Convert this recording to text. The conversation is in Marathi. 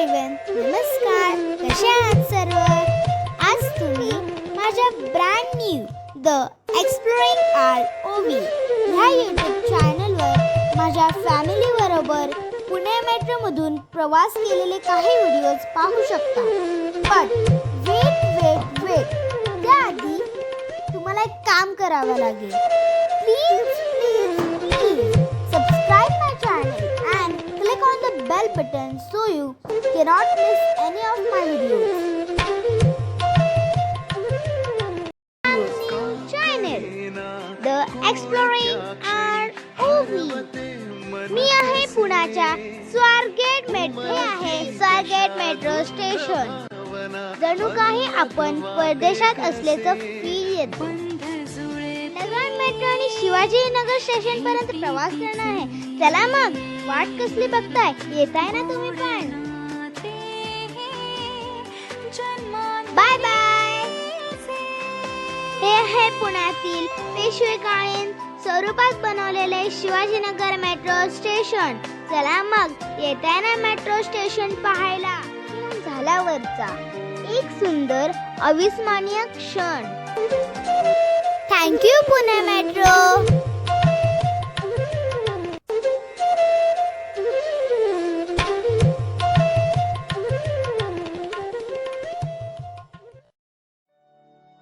एव्हरीवन नमस्कार. कसे आहात सर्व? आज तुम्ही माझ्या brand new the exploring R O V ह्या यूट्यूब चॅनलवर माझ्या फॅमिली बरोबर पुणे मेट्रोमधून प्रवास केलेले काही व्हिडिओज पाहू शकता. पण वेट वेट वेट त्याआधी तुम्हाला एक काम करावं लागेल. Please bell button so you cannot miss any of my videos. Channel. The Exploring and OV मी आहे पुण्याच्या स्वारगेट मेट्रो हे आहे स्वारगेट मेट्रो स्टेशन जणू काही आपण परदेशात असल्याचं फील येतो नगर मेट्रो आणि शिवाजी नगर स्टेशन पर्यंत प्रवास करणार आहे चला मग वाट कसली बघताय? येताय ना तुम्ही पण. बाय बाय हे आहे पुण्यातील पेशवेकालीन स्वरूपात बनवलेले शिवाजीनगर मेट्रो स्टेशन चला मग येताय ना मेट्रो स्टेशन पाहायला. झाल्यावरचा एक सुंदर अविस्मरणीय क्षण. Thank you Pune metro